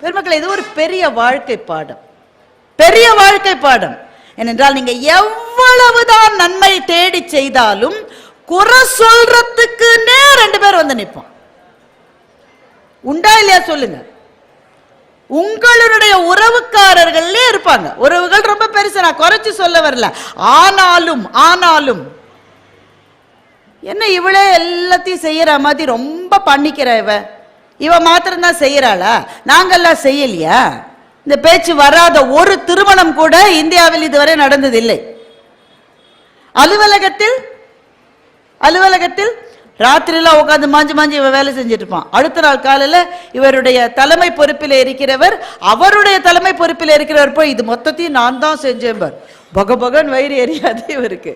பெருமக்கள் இது ஒரு பெரிய வாழ்க்கை பாடம். பெரிய வாழ்க்கை பாடம். ஏனென்றால் நீங்க எவ்வளவுதான் நன்மை தேடி செய்தாலும் குறை சொல்றதுக்குன்னே ரெண்டு பேர் வந்து நிற்போம் உண்டா இல்லையா சொல்லுங்க. உங்களுடைய உறவுக்காரர்களே இருப்பாங்க. உறவுகள் ரொம்ப பெருசு நான் குறைச்சு சொல்ல வரல. ஆனாலும் ஆனாலும். என்ன இவளே எல்லாத்தையும் செய்யற மாதிரி ரொம்ப பண்ணிக்கிற இவ? இவ மாத்திரம்தான் செய்யறாளா? நாங்கெல்லாம் செய்யலையா? இந்த பேச்சு வராத ஒரு திருமணம் கூட இந்தியாவில் இதுவரை நடந்ததில்லை. அலுவலகத்தில் அலுவலகத்தில் ராத்திரிலாம் உட்காந்து மாஞ்சி மாஞ்சி இவன் வேலை செஞ்சுட்டு இருப்பான் அடுத்த நாள் காலையில் இவருடைய தலைமை பொறுப்பில் இருக்கிறவர் அவருடைய தலைமை பொறுப்பில் இருக்கிறவர் போய் இது மொத்தத்தையும் நான் தான் செஞ்சேன் பார். பக பகன் வயிறு எரியாது இவருக்கு.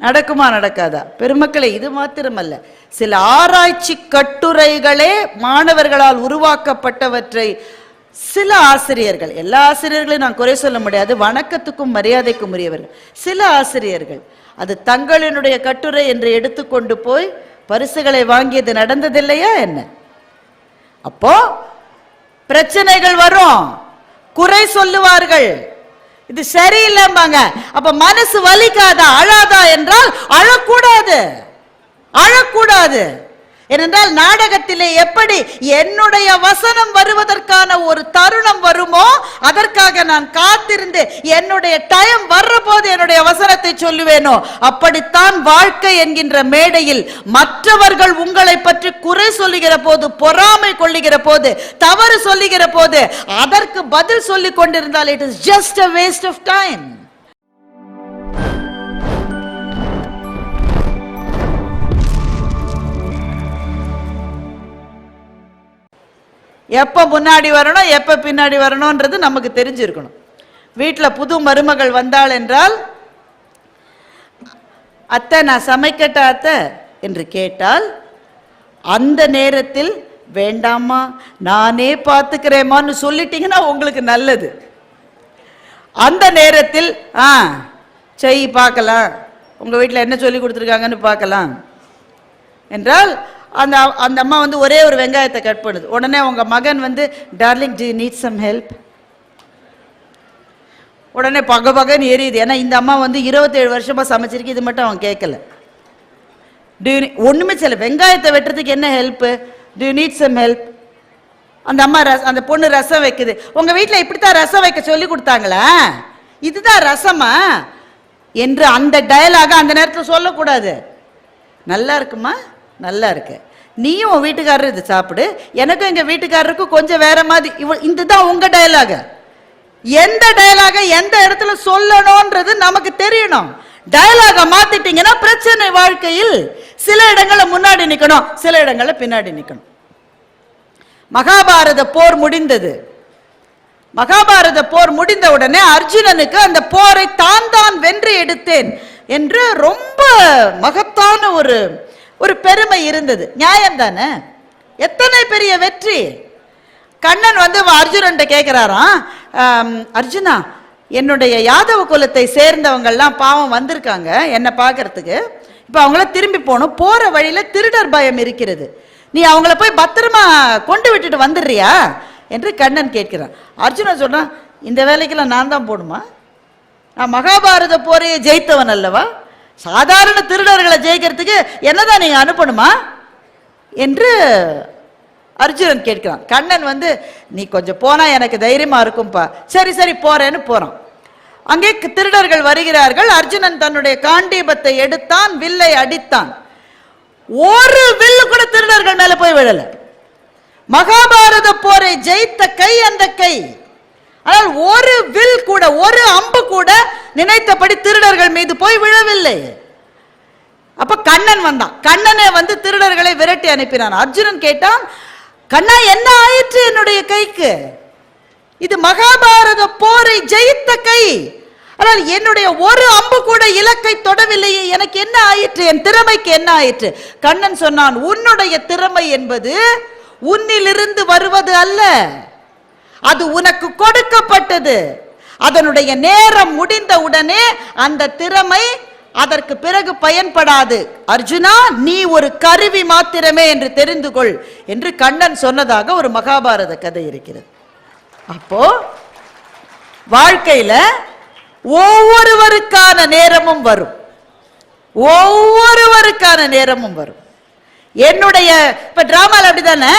நடக்குமா நடக்காதா? பெருமக்களை இது மாத்திரமல்ல. சில ஆராய்ச்சி கட்டுரைகளே மாணவர்களால் உருவாக்கப்பட்டவற்றை சில ஆசிரியர்கள் எல்லா ஆசிரியர்களையும் நான் குறை சொல்ல முடியாது வணக்கத்துக்கும் மரியாதைக்கும் உரியவர்கள். சில ஆசிரியர்கள் அது தங்களினுடைய கட்டுரை என்று எடுத்துக்கொண்டு போய் பரிசுகளை வாங்கியது நடந்ததில்லையா என்ன? அப்போ பிரச்சனைகள் வரும். குறை சொல்லுவார்கள். இது சரியில்லைம்பாங்க. அப்ப மனசு வலிக்காதா? அழாதா என்றால் அழக்கூடாது. அழக்கூடாது. ஏனென்றால் நாடகத்திலே எப்படி என்னுடைய வசனம் வருவதற்கான ஒரு தருணம் வருமோ அதற்காக நான் காத்திருந்து என்னுடைய டைம் வர்ற போது என்னுடைய வசனத்தை சொல்லுவேனோ அப்படித்தான் வாழ்க்கை என்கின்ற மேடையில் மற்றவர்கள் உங்களை பற்றி குறை சொல்லுகிற போது பொறாமை கொள்ளுகிற போது தவறு சொல்லுகிற போது அதற்கு பதில் சொல்லிக் கொண்டிருந்தால் it is just a waste of time எப்போ முன்னாடி வரணும் எப்போ பின்னாடி வரணுன்றது நமக்கு தெரிஞ்சிருக்கணும். வீட்டில் புது மருமகள் வந்தாள் என்றால் அத்தை நான் சமைக்கட்டா அத்தை? என்று கேட்டால் அந்த நேரத்தில் வேண்டாமா நானே பார்த்துக்கிறேம்மான்னு சொல்லிட்டீங்கன்னா உங்களுக்கு நல்லது. அந்த நேரத்தில் ஆ செய் பார்க்கலாம் உங்கள் வீட்டில் என்ன சொல்லி கொடுத்துருக்காங்கன்னு பார்க்கலாம் என்றால் அந்த அந்த அம்மா வந்து ஒரே ஒரு வெங்காயத்தை கட் பண்ணுது. உடனே உங்க மகன் வந்து டார்லிங் டி நீட் சம் ஹெல்ப் உடனே பக பகன்னு எரியுது ஏன்னா இந்த அம்மா வந்து இருபத்தேழு வருஷமா சமைச்சிருக்கு இது மட்டும் அவன் கேட்கல. டு ஒண்ணுமே சில வெங்காயத்தை வெட்டுறதுக்கு என்ன help to need some help அந்த அம்மா ரச அந்த பொண்ணு ரசம் வைக்குது. உங்க வீட்டில் இப்படித்தான் ரசம் வைக்க சொல்லி கொடுத்தாங்களா? இதுதான் ரசமா? என்று அந்த டயலாக அந்த நேரத்தில் சொல்லக்கூடாது. நல்லா இருக்குமா? நல்லா இருக்கு. நீயும் உன் வீட்டுக்காரர் இது சாப்பிடு. எனக்கும் எங்க வீட்டுக்காரருக்கும் கொஞ்சம் வேற மாதிரி. இவ இதுதான் உங்க டயலாக எந்த டயலாக எந்த இடத்துல சொல்லணும்ன்றது நமக்கு தெரியணும். டயலாக மாத்திட்டீங்கன்னா பிரச்சனை வாழ்க்கையில் சில இடங்கள்ல முன்னாடி நிக்கணும். சில இடங்கள்ல பின்னாடி நிக்கணும். மகாபாரத போர் முடிந்தது. மகாபாரத போர் முடிந்த உடனே அர்ஜுனனுக்கு அந்த போரை தான் தான் வென்று எடுத்தேன் என்று ரொம்ப மகத்தான ஒரு ஒரு பெருமை இருந்தது. நியாயம் தானே எத்தனை பெரிய வெற்றி? கண்ணன் வந்து அர்ஜுனன்ட்ட கேட்குறாராம் அர்ஜுனா என்னுடைய யாதவ குலத்தை சேர்ந்தவங்கள்லாம் பாவம் வந்திருக்காங்க என்னை பார்க்கறதுக்கு. இப்போ அவங்கள திரும்பி போகணும். போகிற வழியில் திருடர் பயம் இருக்கிறது. நீ அவங்கள போய் பத்திரமா கொண்டு விட்டுட்டு வந்துடுறியா? என்று கண்ணன் கேட்கிறான். அர்ஜுனன் சொல்கிறான் இந்த வேலைக்கெல்லாம் நான் தான் போடுமா நான் மகாபாரத போரையே ஜெயித்தவன் அல்லவா? சாதாரண திருடர்களை ஜெயிக்கிறதுக்கு என்னதான் நீங்க அனுப்பணுமா? என்று அர்ஜுனன் கேட்கிறான். கண்ணன் வந்து நீ கொஞ்சம் போனா எனக்கு தைரியமா இருக்கும்பா. சரி சரி போறேன்னு போறான். அங்கே திருடர்கள் வருகிறார்கள். அர்ஜுனன் தன்னுடைய காண்டீபத்தை எடுத்தான் வில்லை அடித்தான். ஒரு வில்லு கூட திருடர்கள் மேல போய் விழல. மகாபாரத போரை ஜெயித்த கை அந்த கை. ஆனால் ஒரு வில் கூட ஒரு அம்பு கூட நினைத்தபடி திருடர்கள் மீது போய் விழவில்லை. அப்ப கண்ணன் வந்தான். கண்ணனை வந்து திருடர்களை விரட்டி அனுப்பினான். அர்ஜுனன் கேட்டான் கண்ணா என்ன ஆயிற்று என்னுடைய கைக்கு? இது மகாபாரத போரை ஜெயித்த கை. ஆனால் என்னுடைய ஒரு அம்பு கூட இலக்கை தொடவில்லையே. எனக்கு என்ன ஆயிற்று? என் திறமைக்கு என்ன ஆயிற்று? கண்ணன் சொன்னான் உன்னுடைய திறமை என்பது உன்னிலிருந்து வருவது அல்ல. அது உனக்கு கொடுக்கப்பட்டது. அதனுடைய நேரம் முடிந்த உடனே அந்த திறமை அதற்கு பிறகு பயன்படாது. அர்ஜுனா நீ ஒரு கருவி மாத்திரமே என்று தெரிந்து கொள் என்று கண்ணன் சொன்னதாக ஒரு மகாபாரத கதை இருக்கிறது. அப்போ வாழ்க்கையில ஒவ்வொருவருக்கான நேரமும் வரும். ஒவ்வொருவருக்கான நேரமும் வரும். என்னுடைய இப்ப டிராமால அப்படிதானே?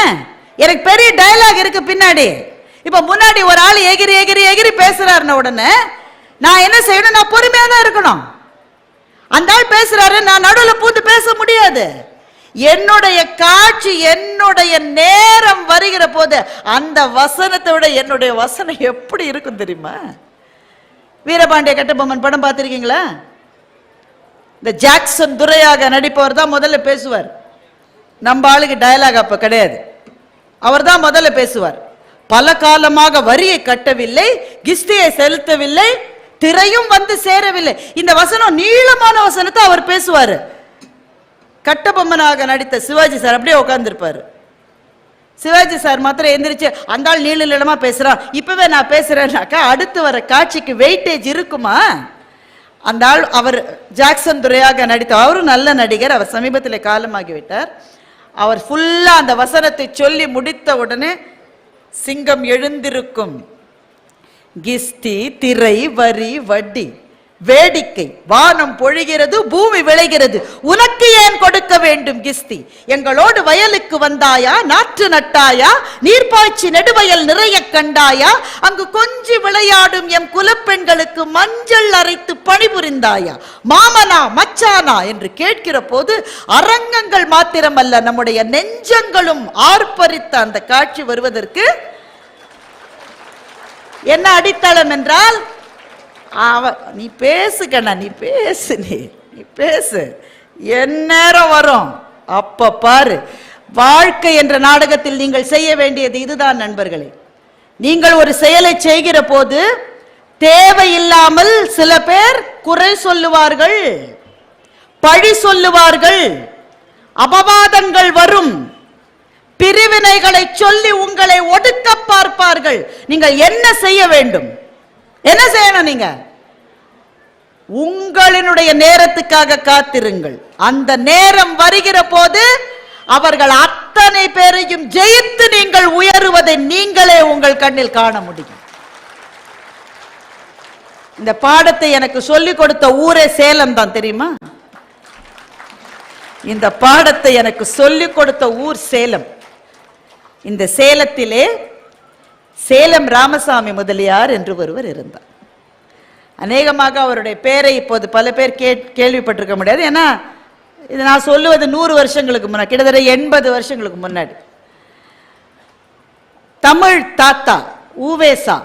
எனக்கு பெரிய டயலாக் இருக்கு பின்னாடி. இப்ப முன்னாடி ஒரு ஆள் எகிரி எகிரி எகிரி பேசுறாருன உடனே நான் என்ன செய்யணும்? நான் பொறுமையா தான் இருக்கணும். அந்த ஆள் பேசுறாரு நான் நடுவில் பூந்து பேச முடியாது. என்னுடைய காட்சி என்னுடைய நேரம் வருகிற போது அந்த வசனத்தை விட என்னுடைய வசனம் எப்படி இருக்கும் தெரியுமா? வீரபாண்டிய கட்டபொம்மன் படம் பார்த்துருக்கீங்களா? இந்த ஜாக்சன் துரையாக நடிப்பவர் தான் முதல்ல பேசுவார். நம்ம ஆளுக்கு டயலாக் அப்ப கிடையாது. அவர் தான் முதல்ல பேசுவார். பல காலமாக வரியை கட்டவில்லை கிஸ்தியை செலுத்தவில்லை திரையும் வந்து சேரவில்லை. இந்த வசனம் நீளமான வசனத்தை அவர் பேசுவார். கட்டபொம்மனாக நடித்த சிவாஜி சார் அப்படியே உட்காந்துருப்பாரு சிவாஜி சார் மாத்திரம் எந்திரிச்சு அந்த ஆள் நீள நீளமா பேசுறான். இப்பவே நான் பேசுறேன்னாக்கா அடுத்து வர காட்சிக்கு வெயிட்டேஜ் இருக்குமா? அந்த ஆள் அவர் ஜாக்சன் துரையாக நடித்த அவரும் நல்ல நடிகர் அவர் சமீபத்தில் காலமாகிவிட்டார். அவர் ஃபுல்லா அந்த வசனத்தை சொல்லி முடித்த உடனே சிங்கம் எழுந்திருக்கும். கிஸ்தி திரை வரி வட்டி. வேடிக்கை. வானம் பொழிகிறது பூமி விளைகிறது. உனக்கு ஏன் கொடுக்க வேண்டும் கிஸ்தி? எங்களோடு வயலுக்கு வந்தாயா? நாற்று நட்டாயா? நீர்ப்பாய்ச்சி நெடுவயல் நிறைய கண்டாயா? அங்கு கொஞ்சி விளையாடும் எம் குலப்பெண்களுக்கு மஞ்சள் அரைத்து பணிபுரிந்தாயா? மாமனா மச்சானா என்று கேட்கிற போது அரங்கங்கள் மாத்திரமல்ல நம்முடைய நெஞ்சங்களும் ஆர்ப்பரித்த அந்த காட்சி வருவதற்கு என்ன அடித்தளம் என்றால் அவ நீ பேசு கண்ணா நீ பேசு நீ நீ பேசு. எந்நேரம் வரும். அப்ப பாரு. வாழ்க்கை என்ற நாடகத்தில் நீங்கள் செய்ய வேண்டியது இதுதான் நண்பர்களே. நீங்கள் ஒரு செயலை செய்கிற போது தேவையில்லாமல் சில பேர் குறை சொல்லுவார்கள் பழி சொல்லுவார்கள் அபவாதங்கள் வரும். பிரிவினைகளை சொல்லி உங்களை ஒடுக்க பார்ப்பார்கள். நீங்கள் என்ன செய்ய வேண்டும்? என்ன செய்யணும் நீங்க? உங்களினுடைய நேரத்துக்காக காத்திருங்கள். அந்த நேரம் வருகிற போது அவர்கள் அத்தனை பேரையும் ஜெயித்து நீங்கள் உயருவதை நீங்களே உங்கள் கண்ணில் காண முடியும். இந்த பாடத்தை எனக்கு சொல்லிக் கொடுத்த ஊரே சேலம் தான் தெரியுமா? இந்த பாடத்தை எனக்கு சொல்லிக் கொடுத்த ஊர் சேலம். இந்த சேலத்திலே சேலம் ராமசாமி முதலியார் என்று ஒருவர் இருந்தார். அநேகமாக அவருடைய பெயரை இப்போது பல பேர் கே கேள்விப்பட்டிருக்க முடியாது. ஏன்னா இது நான் சொல்லுவது நூறு வருஷங்களுக்கு முன்னாடி கிட்டத்தட்ட எண்பது வருஷங்களுக்கு முன்னாடி. தமிழ் தாத்தா ஊவேசா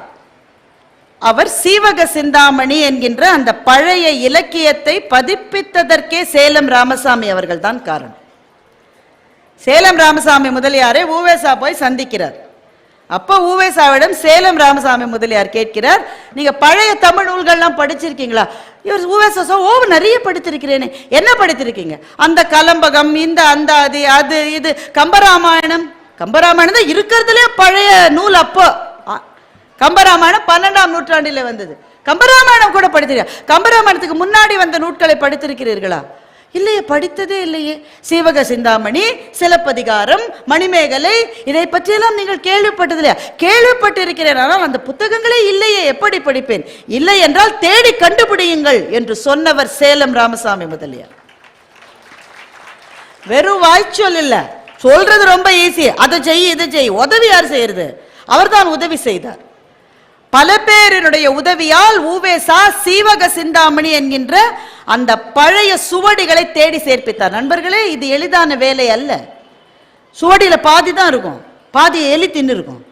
அவர் சீவக சிந்தாமணி என்கின்ற அந்த பழைய இலக்கியத்தை பதிப்பித்ததற்கே சேலம் ராமசாமி அவர்கள் தான் காரணம். சேலம் ராமசாமி முதலியாரை ஊவேசா போய் சந்திக்கிறார். அப்போ ஊவேசாவிடம் சேலம் ராமசாமி முதலியார் கேட்கிறார் நீங்க பழைய தமிழ் நூல்கள்லாம் படிச்சிருக்கீங்களா? இவர் ஊவேசோ ஓ நிறைய படித்திருக்கிறேனே. என்ன படித்திருக்கீங்க? அந்த கலம்பகம் இந்த அந்த அது அது இது. கம்பராமாயணம். கம்பராமாயணம் தான் இருக்கிறதுலே பழைய நூல் அப்போ. கம்பராமாயணம் பன்னெண்டாம் நூற்றாண்டிலே வந்தது. கம்பராமாயணம் கூட படித்திருக்க கம்பராமாயணத்துக்கு முன்னாடி வந்த நூட்களை படித்திருக்கிறீர்களா? இல்லையே படித்ததே இல்லையே. சீவக சிந்தாமணி சிலப்பதிகாரம் மணிமேகலை இதை பற்றியெல்லாம் நீங்கள் கேள்விப்பட்டதில்லையா? கேள்விப்பட்டிருக்கிறேன் ஆனால் அந்த புத்தகங்களே இல்லையே எப்படி படிப்பேன்? இல்லை என்றால் தேடி கண்டுபிடியுங்கள் என்று சொன்னவர் சேலம் ராமசாமி முதலியார். வெறும் வாய்ச்சொல் இல்ல. சொல்றது ரொம்ப ஈஸி அதை செய் இதை செய். உதவி யார் செய்யறது. அவர்தான் உதவி செய்தார். பல பேரினுடைய உதவியால் ஊவேசா சீவக சிந்தாமணி என்கின்ற அந்த பழைய சுவடிகளை தேடி சேர்ப்பித்தார். நண்பர்களே இது எளிதான வேலை அல்ல. சுவடியில பாதி தான் இருக்கும். பாதி எலி தின்னு இருக்கும்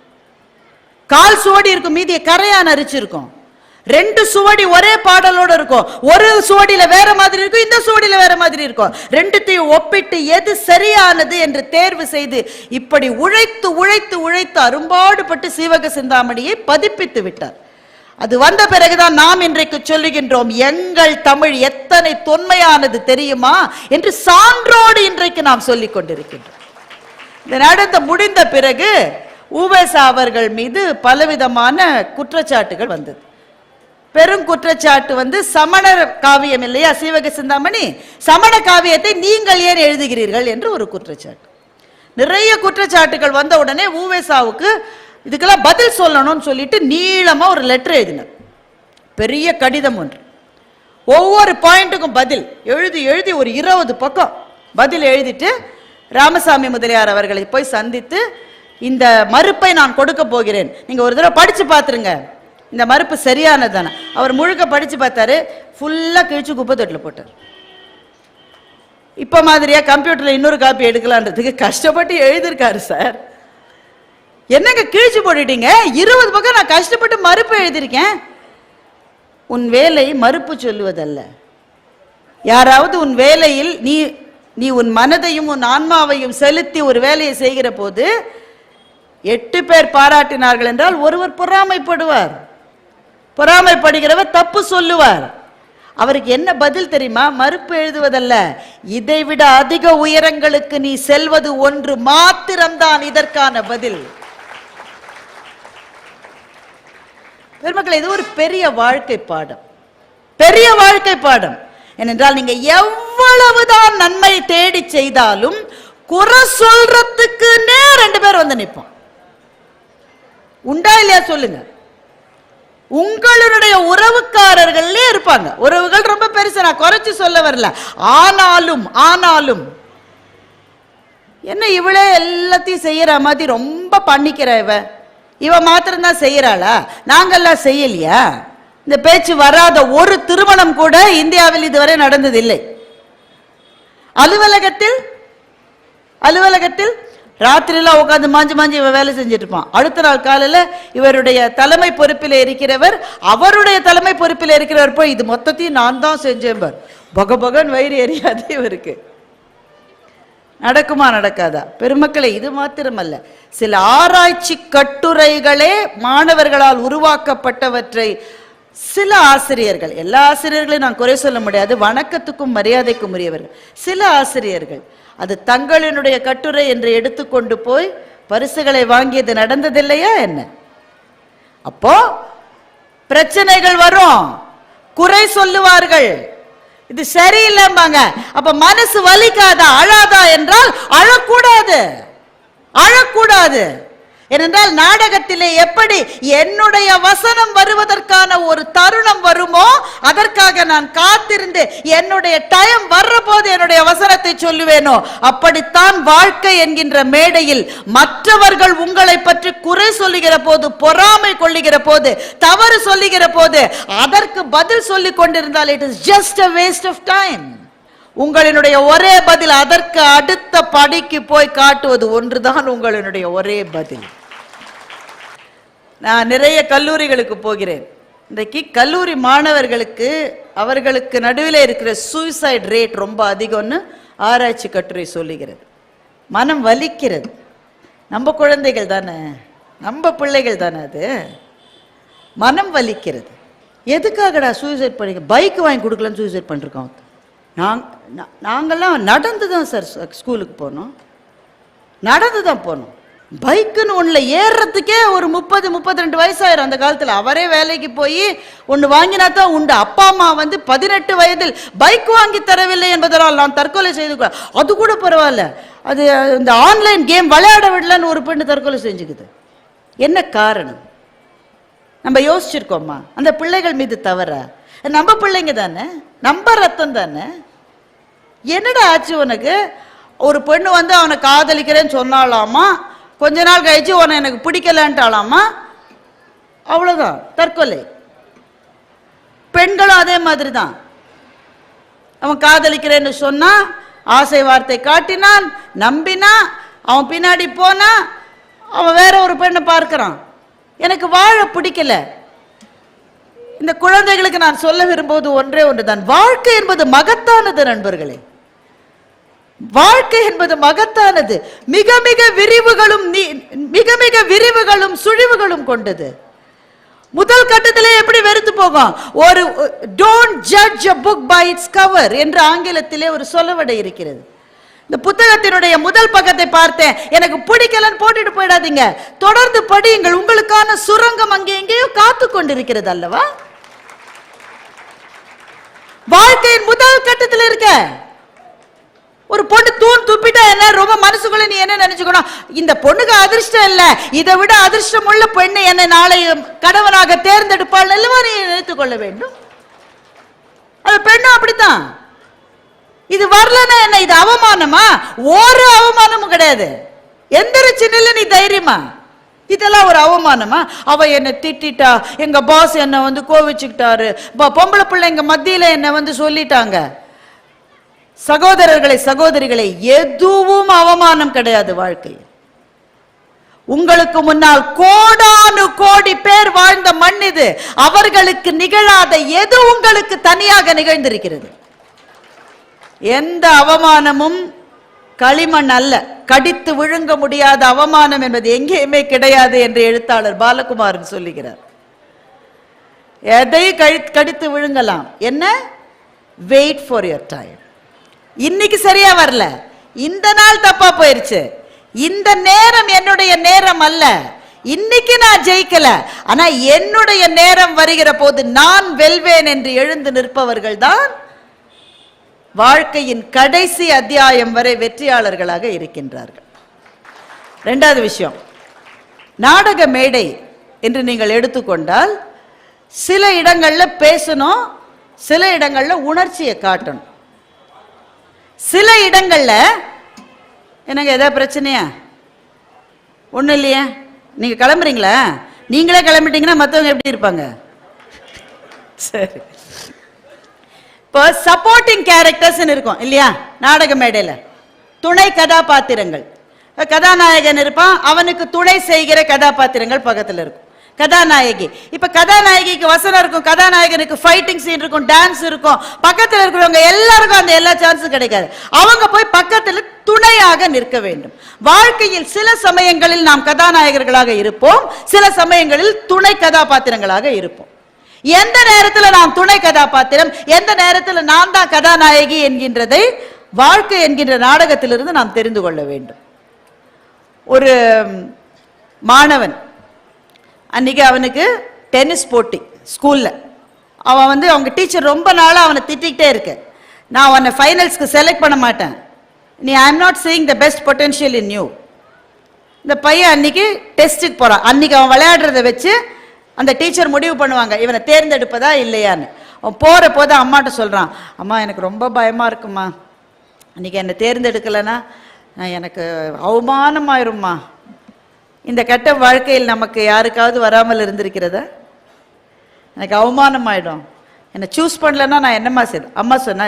கால் சுவடி இருக்கும் மீதிய கரையான் அரிச்சிருக்கும். ரெண்டு சுவடி ஒரே பாடலோட இருக்கும். ஒரு சுவடியில வேற மாதிரி இருக்கும் இந்த சுவடியில வேற மாதிரி இருக்கும். ரெண்டுத்தையும் ஒப்பிட்டு எது சரியானது என்று தேர்வு செய்து இப்படி உழைத்து உழைத்து உழைத்து அரும்பாடுபட்டு சீவக சிந்தாமணியை பதிப்பித்து விட்டார். அது வந்த பிறகுதான் நாம் இன்றைக்கு சொல்லுகின்றோம் எங்கள் தமிழ் எத்தனை தொன்மையானது தெரியுமா? என்று சான்றோடு இன்றைக்கு நாம் சொல்லிக் கொண்டிருக்கின்றோம். இந்த நடந்த முடிந்த பிறகு உவேசா அவர்கள் மீது பலவிதமான குற்றச்சாட்டுகள் வந்தது. பெரும் குற்றச்சாட்டு வந்து சமணர் காவியம் இல்லையா? சீவக சிந்தாமணி? சமண காவியத்தை நீங்கள் ஏன் எழுதுகிறீர்கள் என்று ஒரு குற்றச்சாட்டு. நிறைய குற்றச்சாட்டுகள் வந்த உடனே ஊவேசாவுக்கு இதுக்கெல்லாம் பதில் சொல்லணும்னு சொல்லிட்டு நீளமா ஒரு லெட்டர் எழுதினார். பெரிய கடிதம் ஒன்று. ஒவ்வொரு பாயிண்ட்டுக்கும் பதில். எழுதி எழுதி ஒரு இருபது பக்கம் பதில் எழுதிட்டு ராமசாமி முதலியார் அவர்களை போய் சந்தித்து இந்த மறுப்பை நான் கொடுக்க போகிறேன். நீங்க ஒரு தடவை படிச்சு பார்த்துருங்க. இந்த மறுப்பு சரியானது தானே அவர் முழுக்க படித்து பார்த்தாரு ஃபுல்லாக கிழிச்சு குப்பை தொட்டில் போட்டார். இப்போ மாதிரியாக கம்ப்யூட்டரில் இன்னொரு காப்பி எடுக்கலான்றதுக்கு கஷ்டப்பட்டு எழுதியிருக்காரு சார் என்னங்க கிழிச்சு போட்டுட்டீங்க? இருபது பக்கம் நான் கஷ்டப்பட்டு மறுப்பு எழுதியிருக்கேன். உன் வேலை மறுப்பு சொல்லுவதல்ல. யாராவது உன் வேலையில் நீ நீ உன் மனதையும் உன் ஆன்மாவையும் செலுத்தி ஒரு வேலையை செய்கிற போது எட்டு பேர் பாராட்டினார்கள் என்றால் ஒருவர் பொறாமைப்படுவார். பொறாமைப்படுகிறவர் தப்பு சொல்லுவார். அவருக்கு என்ன பதில் தெரியுமா? மறுப்பு எழுதுவதல்ல. இதைவிட அதிக உயரங்களுக்கு நீ செல்வது ஒன்று மாத்திரம்தான் இதற்கான பதில். பெருமக்கள் இது ஒரு பெரிய வாழ்க்கை பாடம். பெரிய வாழ்க்கை பாடம். ஏனென்றால் நீங்க எவ்வளவுதான் நன்மை தேடி செய்தாலும் குறை சொல்றதுக்குன்னே ரெண்டு பேர் வந்து நிற்போம் உண்டா இல்லையா சொல்லுங்க? உங்களுடைய உறவுக்காரர்களே இருப்பாங்க. உறவுகள் ரொம்ப பெருசு நான் குறைச்சு சொல்ல வரல. ஆனாலும் ஆனாலும் என்ன இவளே எல்லாத்தையும் செய்யற மாதிரி ரொம்ப பண்ணிக்கிற இவ? இவ மாத்திரம்தான் செய்யறாளா? நாங்கெல்லாம் செய்யலையா? இந்த பேச்சு வராத ஒரு திருமணம் கூட இந்தியாவில் இதுவரை நடந்ததில்லை. அலுவலகத்தில் அலுவலகத்தில் ராத்திரியெல்லாம் உட்காந்து மாஞ்சி மாஞ்சி இவன் வேலை செஞ்சுட்டு இருப்பான் அடுத்த நாள் காலையில் இவருடைய தலைமை பொறுப்பில் இருக்கிறவர் அவருடைய தலைமை பொறுப்பில் இருக்கிறவர் போய் இது மொத்தத்தையும் நான் தான் செஞ்சேன் பக பகன் வயிறு எரியாது இவருக்கு. நடக்குமா நடக்காதா? பெருமக்களை இது மாத்திரமல்ல. சில ஆராய்ச்சி கட்டுரைகளே மாணவர்களால் உருவாக்கப்பட்டவற்றை சில ஆசிரியர்கள் எல்லா ஆசிரியர்களையும் நான் குறை சொல்ல முடியாது வணக்கத்துக்கும் மரியாதைக்கும் உரியவர்கள். சில ஆசிரியர்கள் அது தங்களினுடைய கட்டுரை என்று எடுத்துக்கொண்டு போய் பரிசுகளை வாங்கியது நடந்ததில்லையா என்ன? அப்போ பிரச்சனைகள் வரும். குறை சொல்லுவார்கள். இது சரியில்லைம்பாங்க. அப்ப மனசு வலிக்காதா? அழாதா? என்றால் அழக்கூடாது. அழக்கூடாது. ஏனென்றால் நாடகத்திலே எப்படி என்னுடைய வசனம் வருவதற்கான ஒரு தருணம் வருமோ அதற்காக நான் காத்திருந்து என்னுடைய டைம் வர்ற போது என்னுடைய வசனத்தை சொல்லுவேனோ அப்படித்தான் வாழ்க்கை என்கின்ற மேடையில் மற்றவர்கள் உங்களை பற்றி குறை சொல்லுகிற போது பொறாமை கொள்ளுகிற போது தவறு சொல்லுகிற போது அதற்கு பதில் சொல்லிக் கொண்டிருந்தால் it is just a waste of time உங்களினுடைய ஒரே பதில் அதற்கு அடுத்த படிக்கு போய் காட்டுவது ஒன்றுதான் உங்களினுடைய ஒரே பதில். நான் நிறைய கல்லூரிகளுக்கு போகிறேன். இன்றைக்கு கல்லூரி மாணவர்களுக்கு அவர்களுக்கு நடுவில் இருக்கிற சூசைட் ரேட் ரொம்ப அதிகம்னு ஆராய்ச்சி கட்டுரை சொல்லுகிறது. மனம் வலிக்கிறது. நம்ம குழந்தைகள் தானே? நம்ம பிள்ளைகள் தானே அது? மனம் வலிக்கிறது. எதுக்காகடா சூசைட் பண்ணி பைக் வாங்கி கொடுக்கலன்னு சூசைட் பண்ணிருக்கோம் நாங் நாங்கள்லாம் நடந்து தான் சார் ஸ்கூலுக்கு போனோம். நடந்து தான் போனோம். பைக்குன்னு ஒன்றில் ஏறுறதுக்கே ஒரு முப்பது முப்பத்தி ரெண்டு வயசாயிரும் அந்த காலத்தில். அவரே வேலைக்கு போய் ஒன்று வாங்கினா தான் உண்டு. அப்பா அம்மா வந்து பதினெட்டு வயதில் பைக் வாங்கி தரவில்லை என்பதனால் நான் தற்கொலை செய்து அது கூட பரவாயில்ல. அது இந்த ஆன்லைன் கேம் விளையாட விடலன்னு ஒரு பெண்ணு தற்கொலை செஞ்சுக்குது. என்ன காரணம்? நம்ம யோசிச்சிருக்கோம்மா. அந்த பிள்ளைகள் மீது தவற? நம்ம பிள்ளைங்க தானே? நம்ம ரத்தம் தானே? என்னடா ஆச்சு உனக்கு? ஒரு பெண்ணு வந்து அவனை காதலிக்கிறேன்னு சொன்னாலாமா? கொஞ்ச நாள் கழிச்சு உன்னை எனக்கு பிடிக்கலன்ட்டாலாமா அவ்வளோதான் தற்கொலை. பெண்களும் அதே மாதிரி தான் அவன் காதலிக்கிறேன்னு சொன்னான் ஆசை வார்த்தை காட்டினான் நம்பினா அவன் பின்னாடி போனா அவன் வேற ஒரு பெண்ணை பார்க்கிறான். எனக்கு வாழ பிடிக்கல. இந்த குழந்தைகளுக்கு நான் சொல்ல விரும்புவது ஒன்றே ஒன்று தான் வாழ்க்கை என்பது மகத்தானது நண்பர்களே. வாழ்க்கை என்பது மகத்தானது. மிக மிக விரிவுகளும் மிக மிக விரிவுகளும் சுழிவுகளும் கொண்டது. முதல் கட்டத்திலே எப்படி வெறுத்து போகும்? ஒரு don't judge a book by its cover என்று ஆங்கிலத்திலே ஒரு சொல்லவடை இருக்கிறது. இந்த புத்தகத்தினுடைய முதல் பக்கத்தை பார்த்தேன். எனக்கு பிடிக்கலன்னு போட்டுட்டு போயிடாதீங்க. தொடர்ந்து படியுங்கள். உங்களுக்கான சுரங்கம் அங்கே எங்கேயோ காத்து கொண்டிருக்கிறது அல்லவா? வாழ்க்கையின் முதல் கட்டத்தில் இருக்க. ஒரு பொண்ணு தூண் துப்பிட்டா என்ன? ரொம்ப மனசுக்குள்ள நீ என்ன நினைச்சுக்கணும்? இந்த பொண்ணுக்கு அதிர்ஷ்டம் இல்ல. இதை விட அதிர்ஷ்டம் உள்ள பெண்ணு என்னை நாளை கணவனாக தேர்ந்தெடுப்பாள் அல்லவா நீ நினைத்துக் கொள்ள வேண்டும்? அது பெண்ணும் அப்படித்தான். இது வரலன்னா என்ன? இது அவமானமா? ஒரு அவமானமும் கிடையாது. எந்த சின்ன நீ தைரியமா? இதெல்லாம் ஒரு அவமானமா? அவ என்னை திட்டிட்டா. எங்க பாஸ் என்னை வந்து கோவிச்சுக்கிட்டாரு. பொம்பளை பிள்ளைங்க மத்தியில என்னை வந்து சொல்லிட்டாங்க. சகோதரர்களை சகோதரிகளை எதுவும் அவமானம் கிடையாது வாழ்க்கை உங்களுக்கு முன்னால் கோடானு கோடி பேர் வாழ்ந்த மண் இது. அவர்களுக்கு நிகழாத எது உங்களுக்கு தனியாக நிகழ்ந்திருக்கிறது? எந்த அவமானமும் களிமண் அல்ல. கடித்து விழுங்க முடியாத அவமானம் என்பது எங்கேயுமே கிடையாது என்று எழுத்தாளர் பாலகுமாரன் சொல்லுகிறார். எதை கடித்து விழுங்கலாம்? என்ன? வெயிட் ஃபார் யுவர் டைம் இன்னைக்கு சரியா வரல. இந்த நாள் தப்பா போயிருச்சு. இந்த நேரம் என்னுடைய நேரம் அல்ல. இன்னைக்கு நான் ஜெயிக்கல. ஆனா என்னுடைய நேரம் வருகிற போது நான் வெல்வேன் என்று எழுந்து நிற்பவர்கள் தான் வாழ்க்கையின் கடைசி அத்தியாயம் வரை வெற்றியாளர்களாக இருக்கின்றார்கள். ரெண்டாவது விஷயம். நாடக மேடை என்று நீங்கள் எடுத்துக்கொண்டால் சில இடங்களில் பேசணும் சில இடங்களில் உணர்ச்சியை காட்டணும். சில இடங்கள்ல எனக்கு ஏதாவது பிரச்சனையா? ஒன்றும் இல்லையா. நீங்க கிளம்புறீங்களா? நீங்களே கிளம்பிட்டீங்கன்னா மற்றவங்க எப்படி இருப்பாங்க? சரி. இப்போ சப்போர்ட்டிங் கேரக்டர்ஸ் இருக்கும் இல்லையா? நாடக மேடையில். துணை கதாபாத்திரங்கள். கதாநாயகன் இருப்பான் அவனுக்கு துணை செய்கிற கதாபாத்திரங்கள் பக்கத்தில் இருக்கும். கதாநாயகி. இப்ப கதாநாயகிக்கு வசனம் இருக்கும் கதாநாயகனுக்கு ஃபைட்டிங் சீன் இருக்கும் டான்ஸ் இருக்கும். பக்கத்தில் இருக்கிறவங்க எல்லாருக்கும் அந்த எல்லா சான்ஸும் கிடைக்காது. அவங்க போய் பக்கத்தில் துணையாக நிற்க வேண்டும். வாழ்க்கையில் சில சமயங்களில் நாம் கதாநாயகர்களாக இருப்போம் சில சமயங்களில் துணை கதாபாத்திரங்களாக இருப்போம். எந்த நேரத்தில் நாம் துணை கதாபாத்திரம் எந்த நேரத்தில் நான் தான் கதாநாயகி என்கின்றதை வாழ்க்கை என்கின்ற நாடகத்திலிருந்து நாம் தெரிந்து கொள்ள வேண்டும். ஒரு மாணவன் அன்னைக்கு அவனுக்கு டென்னிஸ் போட்டி ஸ்கூலில். அவன் வந்து அவங்க டீச்சர் ரொம்ப நாளாக அவனை திட்டிக்கிட்டே இருக்கு. நான் அவனை ஃபைனல்ஸ்க்கு செலக்ட் பண்ண மாட்டேன். நீ I am not seeing the best potential in you இந்த பையன் அன்னைக்கு டெஸ்ட்டுக்கு போகிறான் அன்னைக்கு அவன் விளையாடுறத வச்சு அந்த டீச்சர் முடிவு பண்ணுவாங்க இவனை தேர்ந்தெடுப்பதா இல்லையான்னு. அவன் போகிற போது அம்மாட்ட சொல்கிறான் அம்மா எனக்கு ரொம்ப பயமாக இருக்குமா அன்னைக்கு என்னை தேர்ந்தெடுக்கலைன்னா எனக்கு அவமானமாயிரும்மா. இந்த கெட்ட வாழ்க்கையில் நமக்கு யாருக்காவது வராமல் இருந்திருக்கிறதா? எனக்கு அவமானம் ஆகிடும் என்னை சூஸ் பண்ணலன்னா நான் என்னம்மா செய்ய அம்மா சொன்னா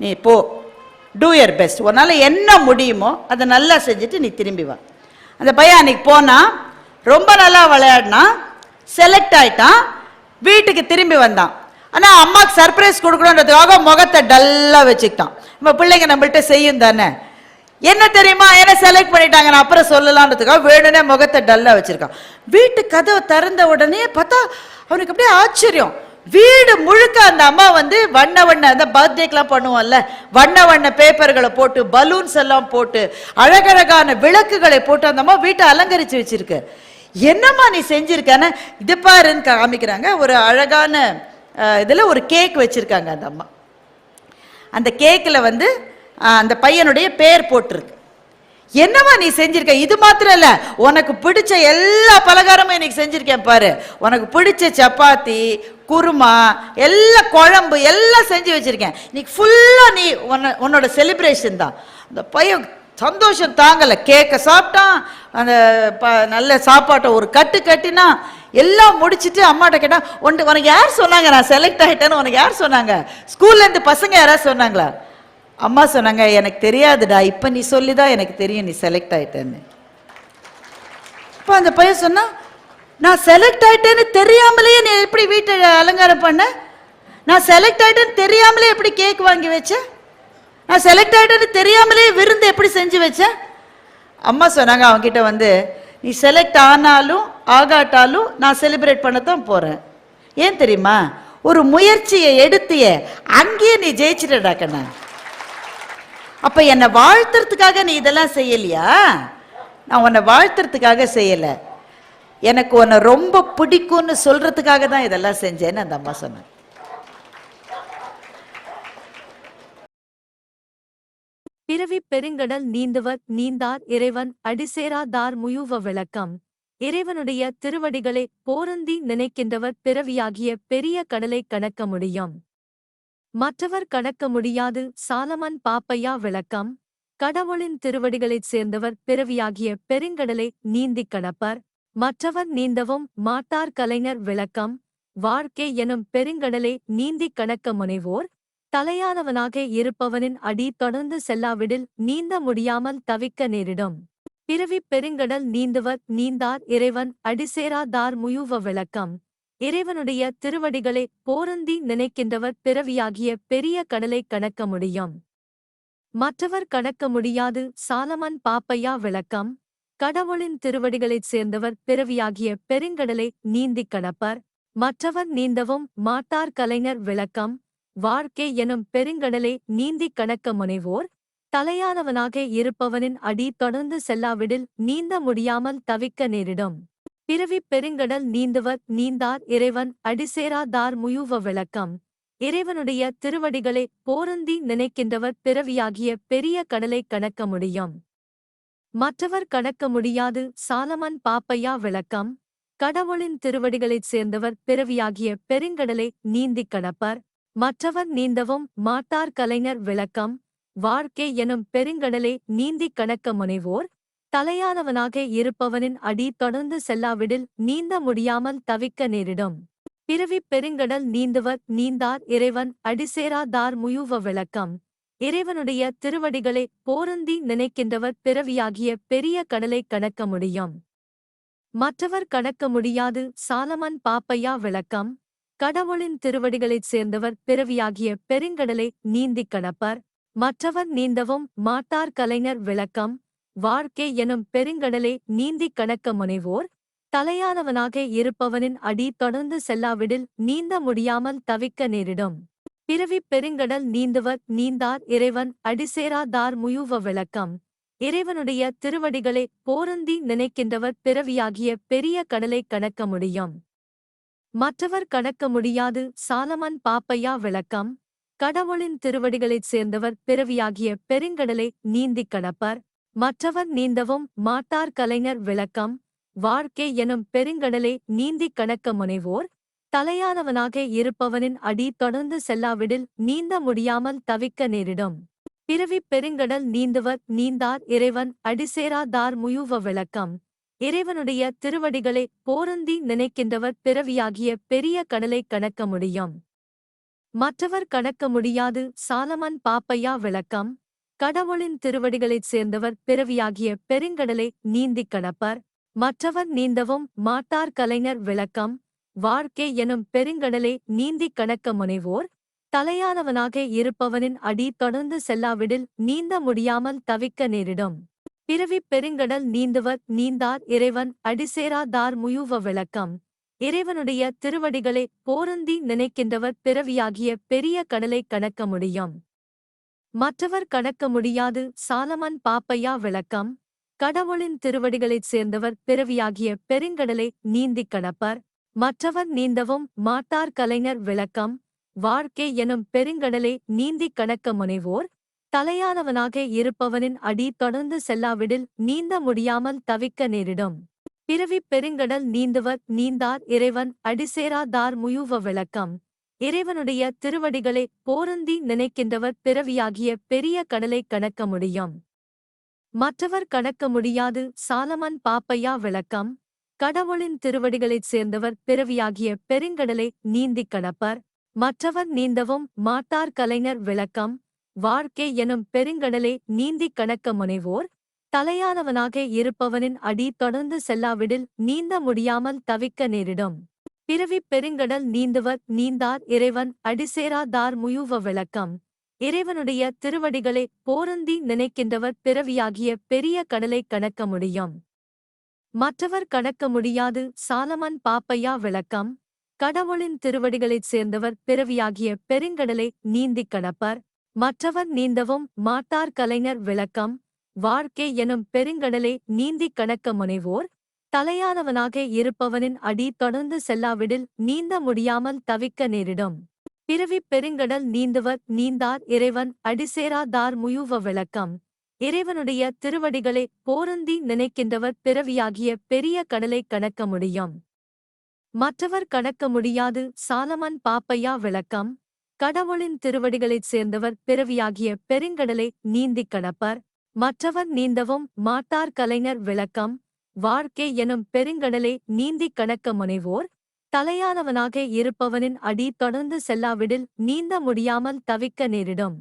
நீ போ. டூ யர் பெஸ்ட் உன்னால் என்ன முடியுமோ அதை நல்லா செஞ்சுட்டு நீ திரும்பி வா. அந்த பையன் அன்னைக்கு போனால் ரொம்ப நல்லா விளையாடினா செலக்ட் ஆயிட்டான் வீட்டுக்கு திரும்பி வந்தான். ஆனால் அம்மாவுக்கு சர்ப்ரைஸ் கொடுக்கணுன்றதுக்காக முகத்தை டல்லாக வச்சுக்கிட்டான். நம்ம பிள்ளைங்க நம்மள்கிட்ட செய்யும் தானே? என்ன தெரியுமா? என்ன செலக்ட் பண்ணிட்டாங்க. நான் அப்புறம் சொல்லலான்றதுக்காக வேணும்னே முகத்தை டல்லா வச்சிருக்கான். வீட்டு கதவை திறந்த உடனே பார்த்தா அவனுக்கு அப்படியே ஆச்சரியம். வீடு முழுக்க அந்த அம்மா வந்து வண்ண வண்ண அந்த பர்த்டேக்கெலாம் பண்ணுவோம்ல வண்ண வண்ண பேப்பர்களை போட்டு பலூன்ஸ் எல்லாம் போட்டு அழகழகான விளக்குகளை போட்டு அந்த அம்மா வீட்டை அலங்கரிச்சு வச்சிருக்கு. என்னம்மா நீ செஞ்சிருக்கான இது பாருன்னு காமிக்கிறாங்க. ஒரு அழகான இதில் ஒரு கேக் வச்சிருக்காங்க அந்த அம்மா. அந்த கேக்கில் வந்து அந்த பையனுடைய பேர் போட்டிருக்கு. என்னம்மா நீ செஞ்சிருக்க? இது மாத்திரம் இல்ல உனக்கு பிடிச்ச எல்லா பலகாரமும் இன்னைக்கு செஞ்சிருக்கேன் பாரு. உனக்கு பிடிச்ச சப்பாத்தி குருமா எல்லா குழம்பு எல்லாம் செஞ்சு வச்சிருக்கேன். இன்னைக்கு ஃபுல்லா நீ உன்ன உன்னோட செலிப்ரேஷன் தான். அந்த பையன் சந்தோஷம் தாங்கல. கேக்கை சாப்பிட்டான். அந்த ப நல்ல சாப்பாட்டை ஒரு கட்டு கட்டினா எல்லாம் முடிச்சிட்டு அம்மாட்ட கேட்டா உன் உனக்கு யார் சொன்னாங்க? நான் செலக்ட் ஆகிட்டேன்னு உனக்கு யார் சொன்னாங்க? ஸ்கூல்ல இருந்து பசங்க யாராவது சொன்னாங்களா? அம்மா சொன்னாங்க எனக்கு தெரியாதுடா இப்போ நீ சொல்லி தான் எனக்கு தெரியும் நீ செலக்ட் ஆயிட்டேன்னு. இப்போ அந்த பையன் சொன்னா நான் செலக்ட் ஆயிட்டேன்னு தெரியாமலேயே நீ எப்படி வீட்டை அலங்காரம் பண்ண? நான் செலக்ட் ஆயிட்டேன்னு தெரியாமலே எப்படி கேக் வாங்கி வச்சேன் நான் செலக்ட் ஆயிட்டேன்னு தெரியாமலே விருந்து எப்படி செஞ்சு வச்சேன் அம்மா சொன்னாங்க அவங்ககிட்ட வந்து நீ செலக்ட் ஆனாலும் ஆகாட்டாலும் நான் செலிப்ரேட் பண்ணத்தான் போறேன். ஏன் தெரியுமா? ஒரு முயற்சியை எடுத்திய அங்கேயே நீ ஜெயிச்சிட்டடா கண்ணா. அப்போ என்னை வாழ்த்துறதுக்காக நீ இதெல்லாம் செய்யலையா? நான் உன்னை வாழ்த்துறதுக்காக செய்யலை. எனக்கு உன்னை ரொம்ப பிடிக்கும்னு சொல்கிறதுக்காக தான் இதெல்லாம் செஞ்சேன்னு அந்த அம்மா சொன்னாங்க. பிறவி பெருங்கடல் நீந்தவர் நீந்தார் இறைவன் அடிசேராதார் முயூவ விளக்கம். இறைவனுடைய திருவடிகளை போரந்தி நினைக்கின்றவர் பிறவியாகிய பெரிய கடலை கணக்க முடியும். மற்றவர் கடக்க முடியாது. சாலமன் பாப்பையா விளக்கம். கடவுளின் திருவடிகளைச் சேர்ந்தவர் பிறவியாகிய பெருங்கடலை நீந்திக் கடப்பர். மற்றவர் நீந்தவும் மாட்டார் கலைஞர் விளக்கம். வாழ்க்கை எனும் பெருங்கடலை நீந்திக் கடக்க முனைவோர். தலையானவனாக இருப்பவனின் அடி தொடர்ந்து செல்லாவிடில் நீந்த முடியாமல் தவிக்க நேரிடும். பிறவிப் பெருங்கடல் நீந்துவர் நீந்தார் இறைவன் அடிசேராதார் முயுவ விளக்கம். இறைவனுடைய திருவடிகளை போருந்தி நினைக்கின்றவர் பிறவியாகிய பெரிய கடலை கடக்க முடியும். மற்றவர் கடக்க முடியாது. சாலமன் பாப்பையா விளக்கம். கடவுளின் திருவடிகளைச் சேர்ந்தவர் பிறவியாகிய பெருங்கடலை நீந்திக் கடப்பர். மற்றவர் நீந்தவும் மாட்டார் கலைஞர் விளக்கம். வாழ்க்கை எனும் பெருங்கடலை நீந்திக் கடக்க முனைவோர். தலையானவனாக இருப்பவனின் அடி தொடர்ந்து செல்லாவிடில் நீந்த முடியாமல் தவிக்க நேரிடும். பிறவிப் பெருங்கடல் நீந்துவர் நீந்தார் இறைவன் அடிசேராதார் முயுவ விளக்கம். இறைவனுடைய திருவடிகளை போருந்தி நினைக்கின்றவர் பிறவியாகிய பெரிய கடலை கடக்க முடியும். மற்றவர் கடக்க முடியாது சாலமன் பாப்பையா விளக்கம். கடவுளின் திருவடிகளைச் சேர்ந்தவர் பிறவியாகிய பெருங்கடலை நீந்திக் கடப்பர். மற்றவர் நீந்தவும் மாட்டார் கலைஞர் விளக்கம். வாழ்க்கை எனும் பெருங்கடலை நீந்திக் கடக்க முனைவோர் தலையானவனாக இருப்பவனின் அடி தொடர்ந்து செல்லாவிடில் நீந்த முடியாமல் தவிக்க நேரிடும். பிறவிப் பெருங்கடல் நீந்துவர் நீந்தார் இறைவன் அடிசேராதார் முயுவ விளக்கம். இறைவனுடைய திருவடிகளை போருந்தி நினைக்கின்றவர் பிறவியாகிய பெரிய கடலை கடக்க முடியும். மற்றவர் கடக்க முடியாது சாலமன் பாப்பையா விளக்கம். கடவுளின் திருவடிகளைச் சேர்ந்தவர் பிறவியாகிய பெருங்கடலை நீந்திக் கடப்பர். மற்றவர் நீந்தவும் மாட்டார் கலைஞர் விளக்கம். வாழ்க்கை எனும் பெருங்கடலை நீந்திக் கடக்க முனைவோர் தலையானவனாக இருப்பவனின் அடி தொடர்ந்து செல்லாவிடில் நீந்த முடியாமல் தவிக்க நேரிடும். பிறவிப் பெருங்கடல் நீந்துவர் நீந்தார் இறைவன் அடிசேராதார் முயுவ விளக்கம். இறைவனுடைய திருவடிகளை போருந்தி நினைக்கின்றவர் பிறவியாகிய பெரிய கடலை கடக்க முடியும். மற்றவர் கடக்க முடியாது சாலமன் பாப்பையா விளக்கம். கடவுளின் திருவடிகளைச் சேர்ந்தவர் பிறவியாகிய பெருங்கடலை நீந்திக் கடப்பர். மற்றவர் நீந்தவும் மாட்டார் கலைஞர் விளக்கம். வாழ்க்கை எனும் பெருங்கடலை நீந்திக் கடக்க முனைவோர். தலையானவனாக இருப்பவனின் அடி தொடர்ந்து செல்லாவிடில் நீந்த முடியாமல் தவிக்க நேரிடும். பிறவிப் பெருங்கடல் நீந்துவர் நீந்தார் இறைவன் அடிசேராதார் முயுவ விளக்கம். இறைவனுடைய திருவடிகளை போருந்தி நினைக்கின்றவர் பிறவியாகிய பெரிய கடலை கடக்க முடியும். மற்றவர் கடக்க முடியாது சாலமன் பாப்பையா விளக்கம். கடவுளின் திருவடிகளைச் சேர்ந்தவர் பிறவியாகிய பெருங்கடலை நீந்திக் கடப்பர். மற்றவர் நீந்தவும் மாட்டார் கலைஞர் விளக்கம். வாழ்க்கை எனும் பெருங்கடலை நீந்திக் கடக்க முனைவோர். தலையானவனாக இருப்பவனின் அடி தொடர்ந்து செல்லாவிடில் நீந்த முடியாமல் தவிக்க நேரிடும். பிறவிப் பெருங்கடல் நீந்துவர் நீந்தார் இறைவன் அடிசேராதார் முயுவ விளக்கம். இறைவனுடைய திருவடிகளை போருந்தி நினைக்கின்றவர் பிறவியாகிய பெரிய கடலை கடக்க முடியும். மற்றவர் கடக்க முடியாது. சாலமன் பாப்பையா விளக்கம். கடவுளின் திருவடிகளைச் சேர்ந்தவர் பிறவியாகிய பெருங்கடலை நீந்திக் கடப்பர். மற்றவர் நீந்தவும் மாட்டார் கலைஞர் விளக்கம். வாழ்க்கை எனும் பெருங்கடலை நீந்திக் கடக்க முனைவோர். தலையானவனாக இருப்பவனின் அடி தொடர்ந்து செல்லாவிடில் நீந்த முடியாமல் தவிக்க நேரிடும். பிறவிப் பெருங்கடல் நீந்துவர் நீந்தார் இறைவன் அடிசேராதார் முயுவ விளக்கம். இறைவனுடைய திருவடிகளை போருந்தி நினைக்கின்றவர் பிறவியாகிய பெரிய கடலை கடக்க முடியும். மற்றவர் கடக்க முடியாது. சாலமன் பாப்பையா விளக்கம். கடவுளின் திருவடிகளைச் சேர்ந்தவர் பிறவியாகிய பெருங்கடலை நீந்திக் கடப்பர். மற்றவர் நீந்தவும் மாட்டார் கலைஞர் விளக்கம். வாழ்க்கை எனும் பெருங்கடலை நீந்திக் கடக்க முனைவோர். தலையானவனாக இருப்பவனின் அடி தொடர்ந்து செல்லாவிடில் நீந்த முடியாமல் தவிக்க நேரிடும். பிறவிப் பெருங்கடல் நீந்துவர் நீந்தார் இறைவன் அடிசேராதார் முயுவ விளக்கம். இறைவனுடைய திருவடிகளை போருந்தி நினைக்கின்றவர் பிறவியாகிய பெரிய கடலை கடக்க முடியும். மற்றவர் கடக்க முடியாது சாலமன் பாப்பையா விளக்கம். கடவுளின் திருவடிகளைச் சேர்ந்தவர் பிறவியாகிய பெருங்கடலை நீந்திக் கடப்பர். மற்றவர் நீந்தவும் மாட்டார் கலைஞர் விளக்கம். வாழ்க்கை எனும் பெருங்கடலை நீந்திக் கடக்க முனைவோர் தலையானவனாக இருப்பவனின் அடி தொடர்ந்து செல்லாவிடில் நீந்த முடியாமல் தவிக்க நேரிடும். பிறவி பெருங்கடல் நீந்துவர் நீந்தார் இறைவன் அடிசேரா தார் முயுவ விளக்கம். இறைவனுடைய திருவடிகளை போருந்தி நினைக்கின்றவர் பிறவியாகிய பெரிய கடலை கடக்க முடியும். மற்றவர் கடக்க முடியாது சாலமன் பாப்பையா விளக்கம். கடவுளின் திருவடிகளைச் சேர்ந்தவர் பிறவியாகிய பெருங்கடலை நீந்திக் கடப்பர். மற்றவர் நீந்தவும் மாட்டார் கலைஞர் விளக்கம். வாழ்க்கை எனும் பெருங்கடலை நீந்திக் கணக்க முனைவோர் தலையானவனாக இருப்பவனின் அடி தொடர்ந்து செல்லாவிடில் நீந்த முடியாமல் தவிக்க நேரிடும்.